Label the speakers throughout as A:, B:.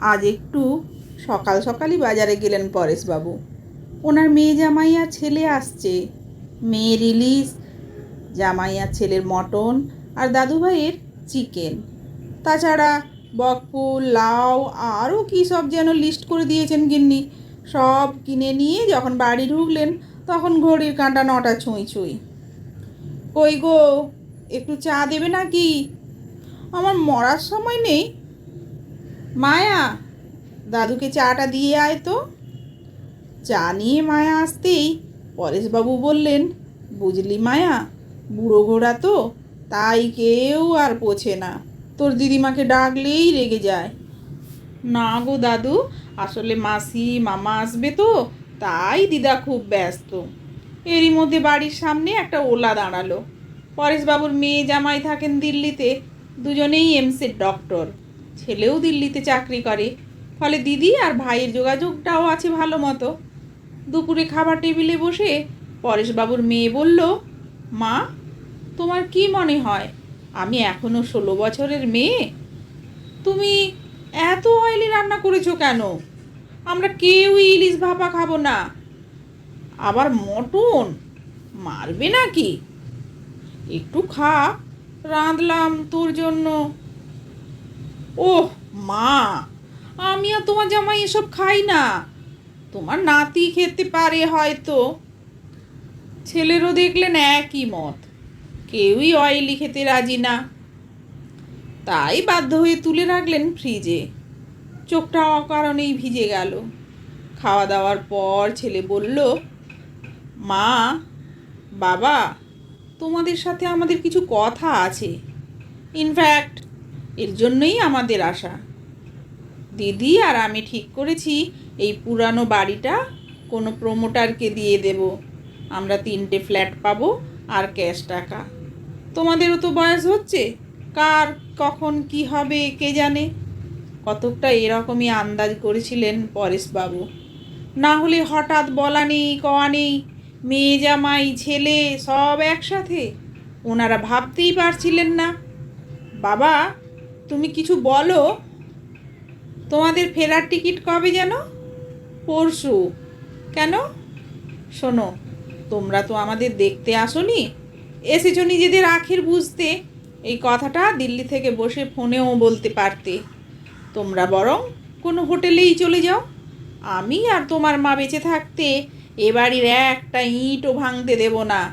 A: আজ একটু সকাল সকালই বাজারে গেলেন পরেশবাবু। ওনার মেয়ে জামাই আর ছেলে আসছে। মেয়ে ইলিশ জামাই আর ছেলের মটন আর দাদুভাইয়ের চিকেন। তাছাড়া বকফুল, লাউ, আরও কী সব যেন লিস্ট করে দিয়েছেন গিন্নি। সব কিনে নিয়ে যখন বাড়ি ঢুকলেন, তখন ঘড়ির কাঁটা নটা ছুঁই ছুঁই। কই গো, একটু চা দেবে নাকি? আমার মরার সময় নেই মায়া, দাদুকে চাটা দিয়ে আয় তো। চা নিয়ে মায়া আসতেই পরেশবাবু বললেন, বুঝলি মায়া, বুড়ো ঘোড়া তো, তাই কেউ আর পোছে না। তোর দিদিমাকে ডাকলেই রেগে যায়। না গো দাদু, আসলে মাসি, মামা আসবে তো, তাই দিদা খুব ব্যস্ত। এরই মধ্যে বাড়ির সামনে একটা ওলা দাঁড়াল। পরেশবাবুর মেয়ে জামাই থাকেন দিল্লিতে, দুজনেই এমসের ডক্টর। ছেলেও দিল্লিতে চাকরি করে, ফলে দিদি আর ভাইয়ের যোগাযোগটাও আছে ভালো মতো। দুপুরে খাবার টেবিলে বসে পরেশবাবুর মেয়ে বলল, মা, তোমার কি মনে হয়, আমি এখনও ষোলো বছরের মেয়ে? তুমি এত অয়েলি রান্না করেছ কেন? আমরা কেউই ইলিশ ভাপা খাব না। আবার মটন? মারবে নাকি? একটু খা, রাঁধলাম তোর জন্য। ওহ মা। আমি আর তোমার জামাই এসব খাই না। তোমার নাতি খেতে পারে হয়তো। ছেলেরও দেখলেন একই মত। কেউই অয়েলি খেতে রাজি না। তাই বাধ্য হয়ে তুলে রাখলেন ফ্রিজে চোখটা অকারণেই ভিজে গেল। খাওয়া দাওয়ার পর ছেলে বলল মা বাবা তোমাদের সাথে আমাদের কিছু কথা আছে। ইনফ্যাক্ট এর জন্যই আমাদের আশা। দিদি আর আমি ঠিক করেছি, এই পুরানো বাড়িটা কোনো প্রমোটারকে দিয়ে দেব। আমরা তিনটে ফ্ল্যাট পাবো আর ক্যাশ টাকা। তোমাদেরও তো বয়স হচ্ছে, কার, কখন, কি হবে, কে জানে? কতকটা এরকমই আন্দাজ করেছিলেন পরেশবাবু। না হলে হঠাৎ বলা নেই, কওয়া নেই, মেয়ে জামাই, ছেলে সব একসাথে। ওনারা ভাবতেই পারছিলেন না। বাবা তুমি কিছু বলো? তোমাদের ফেরার টিকিট কবে যেন? পরশু। কেন? শোনো, তোমরা তো আমাদের দেখতে আসোনি। এসেছ নিজেদের আখের বুঝতে। এই কথাটা দিল্লি থেকে বসে ফোনেও বলতে পারতে। তোমরা বরং কোনো হোটেলেই চলে যাও। আমি আর তোমার মা বেঁচে থাকতে এ বাড়ির একটা ইঁটও ভাঙতে দেব না।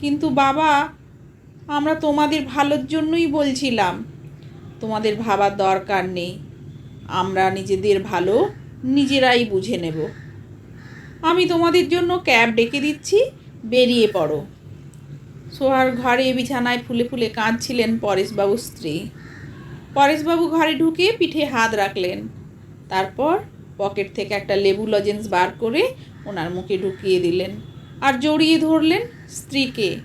A: কিন্তু বাবা, আমরা তোমাদের ভালোর জন্যই বলছিলাম। তোমাদের ভাবার দরকার নেই। আমরা নিজেদের ভালো নিজেরাই বুঝে নেব। আমি তোমাদের জন্য ক্যাব ডেকে দিচ্ছি, বেরিয়ে পড়ো। সোহার ঘরে বিছানায় ফুলে ফুলে কাঁদছিলেন পরেশবাবুর স্ত্রী। পরেশবাবু ঘরে ঢুকে পিঠে হাত রাখলেন। তারপর পকেট থেকে একটা লেবু লজেন্স বার করে ওনার মুখে ঢুকিয়ে দিলেন আর জড়িয়ে ধরলেন স্ত্রীকে।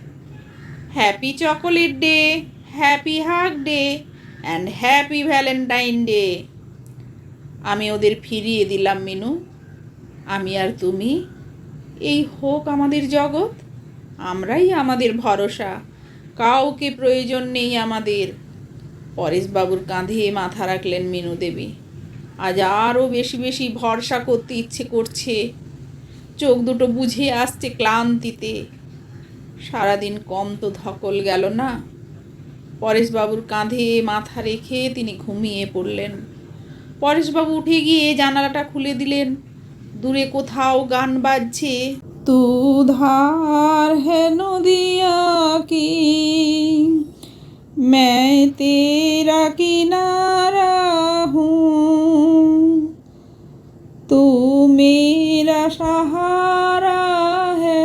A: Happy chocolate day, happy hug day and happy Valentine day আমি ওদের ফিরিয়ে দিলাম, মিনু। আমি আর তুমি, এই হোক আমাদের জগৎ, আমরাই আমাদের ভরসা। কাউকে প্রয়োজন নেই আমাদের। পরেশবাবুর কাঁধে মাথা রাখলেন মিনু দেবী। আজ আরও বেশি বেশি ভরসা করতে ইচ্ছে করছে। চোখ দুটো বুঝে আসছে ক্লান্তিতে। সারাদিন কম তো ধকল গেল না? পরেশবাবুর কাঁধে মাথা রেখে তিনি ঘুমিয়ে পড়লেন পরেশবাবু উঠে গিয়ে জানালাটা খুলে দিলেন দূরে কোথাও গান বাজছে তু ধার है নদিয়া কি मैं तेरा किनारा हूँ तू मेरा सहारा है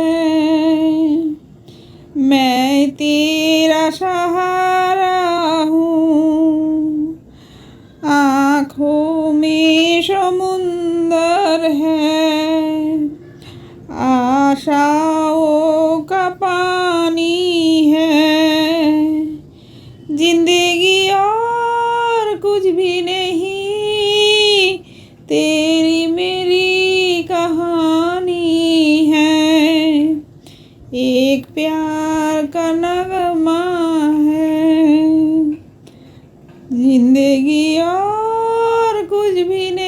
A: मैं तेरा सहारा সমুন্দর হশাও হ্যাঁ, কপানি পানি হিন্দগি হ্যাঁ। আর কুছ ভি নেই তে মে কাহানি হ্যা। है